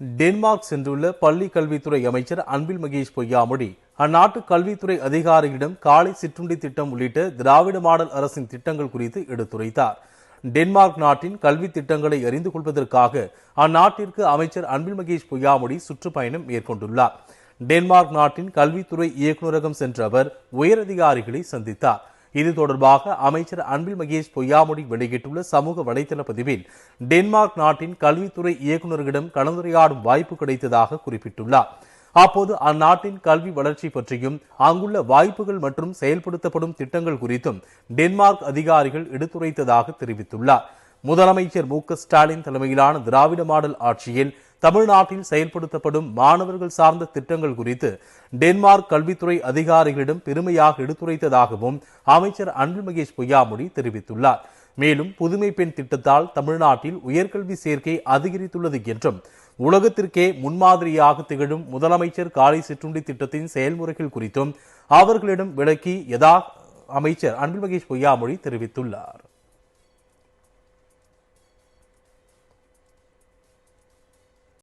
Denmark சென்றுள்ள பள்ளி கல்வித்துறை அமைச்சர் அன்பில் மகேஷ் பொய்யாமொழி அந்நாட்டு கல்வித்துறை அதிகாரியிடம் காலை சிற்றுண்டி திட்டம் உள்ளிட்ட திராவிட மாடல் அரசின் திட்டங்கள் குறித்து எடுத்துரைத்தார். டென்மார்க் நாட்டின் கல்வி திட்டங்களை அறிந்து கொள்வதற்காக அந்நாட்டிற்கு அமைச்சர் அன்பில் மகேஷ் பொய்யாமொழி சுற்றுப்பயணம் மேற்கொண்டுள்ளார். டென்மார்க் நாட்டின் கல்வித்துறை இயக்குநரகம் சென்ற அவர் உயரதிகாரிகளை சந்தித்தார். இது தொடர்பாக அமைச்சர் அன்பில் மகேஷ் பொய்யாமொழி வெளியிட்டுள்ள சமூக வலைதள பதிவில் டென்மார்க் நாட்டின் கல்வித்துறை இயக்குநர்களிடம் கலந்துரையாடும் வாய்ப்பு கிடைத்ததாக குறிப்பிட்டுள்ளார். அப்போது அந்நாட்டின் கல்வி வளர்ச்சி பற்றியும் அங்குள்ள வாய்ப்புகள் மற்றும் செயல்படுத்தப்படும் திட்டங்கள் குறித்தும் டென்மார்க் அதிகாரிகள் எடுத்துரைத்ததாக தெரிவித்துள்ளார். முதலமைச்சர் மு ஸ்டாலின் தலைமையிலான திராவிட மாடல் ஆட்சியில் தமிழ்நாட்டில் செயல்படுத்தப்படும் மாணவர்கள் சார்ந்த திட்டங்கள் குறித்து டென்மார்க் கல்வித்துறை அதிகாரிகளிடம் பெருமையாக எடுத்துரைத்ததாகவும் அமைச்சர் அன்பில் மகேஷ் பொய்யாமொழி தெரிவித்துள்ளார். மேலும் புதுமை பெண் திட்டத்தால் தமிழ்நாட்டில் உயர்கல்வி சேர்க்கை அதிகரித்துள்ளது என்றும் உலகத்திற்கே முன்மாதிரியாக திகழும் முதலமைச்சர் காலை சிற்றுண்டி திட்டத்தின் செயல்முறைகள் குறித்தும் அவர்களிடம் விளக்கி யதா அமைச்சர் அன்பில் மகேஷ் பொய்யாமொழி தெரிவித்துள்ளார்.